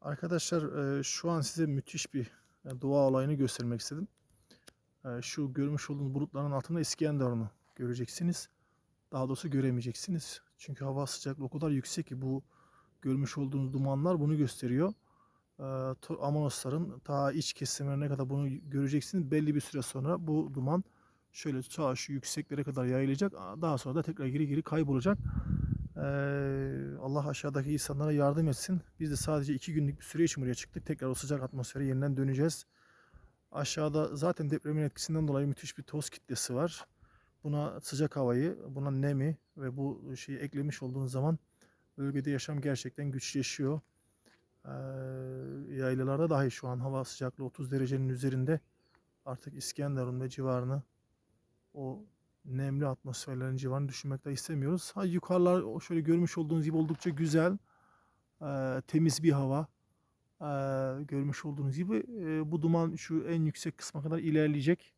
Arkadaşlar şu an size müthiş bir doğa olayını göstermek istedim. Şu görmüş olduğunuz bulutların altında İskenderun'u göreceksiniz. Daha doğrusu göremeyeceksiniz. Çünkü hava sıcaklığı o kadar yüksek ki bu görmüş olduğunuz dumanlar bunu gösteriyor. Amonosların ta iç kesimlerine kadar bunu göreceksiniz. Belli bir süre sonra bu duman şöyle ta şu yükseklere kadar yayılacak. Daha sonra da tekrar geri geri kaybolacak. Allah aşağıdaki insanlara yardım etsin. Biz de sadece iki günlük bir süre için buraya çıktık. Tekrar o sıcak atmosfere yeniden döneceğiz. Aşağıda zaten depremin etkisinden dolayı müthiş bir toz kitlesi var. Buna sıcak havayı, buna nemi ve bu şeyi eklemiş olduğunuz zaman bölgede yaşam gerçekten güçleşiyor. Yaylalarda dahi şu an hava sıcaklığı 30 derecenin üzerinde. Artık İskenderun ve civarını o nemli atmosferlerin civarını düşünmek de istemiyoruz. Ha yukarılar şöyle görmüş olduğunuz gibi oldukça güzel, eee, temiz bir hava. Eee, görmüş olduğunuz gibi eee, bu duman şu en yüksek kısma kadar ilerleyecek.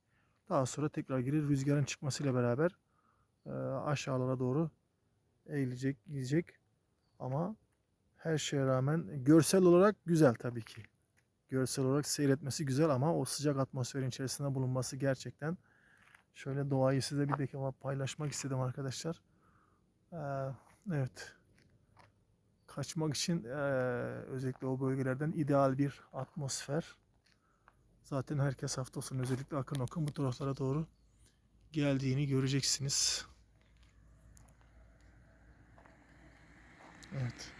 Daha sonra tekrar geri rüzgarın çıkmasıyla beraber eee, aşağılara doğru eğilecek, gidecek. Ama her şeye rağmen görsel olarak güzel tabii ki. Görsel olarak seyretmesi güzel ama o sıcak atmosferin içerisinde bulunması gerçekten Şöyle doğayı size bir dakika paylaşmak istedim arkadaşlar. Ee, evet. Kaçmak için ee, özellikle o bölgelerden ideal bir atmosfer. Zaten herkes hafta sonu özellikle akın akın bu taraflara doğru geldiğini göreceksiniz. Evet.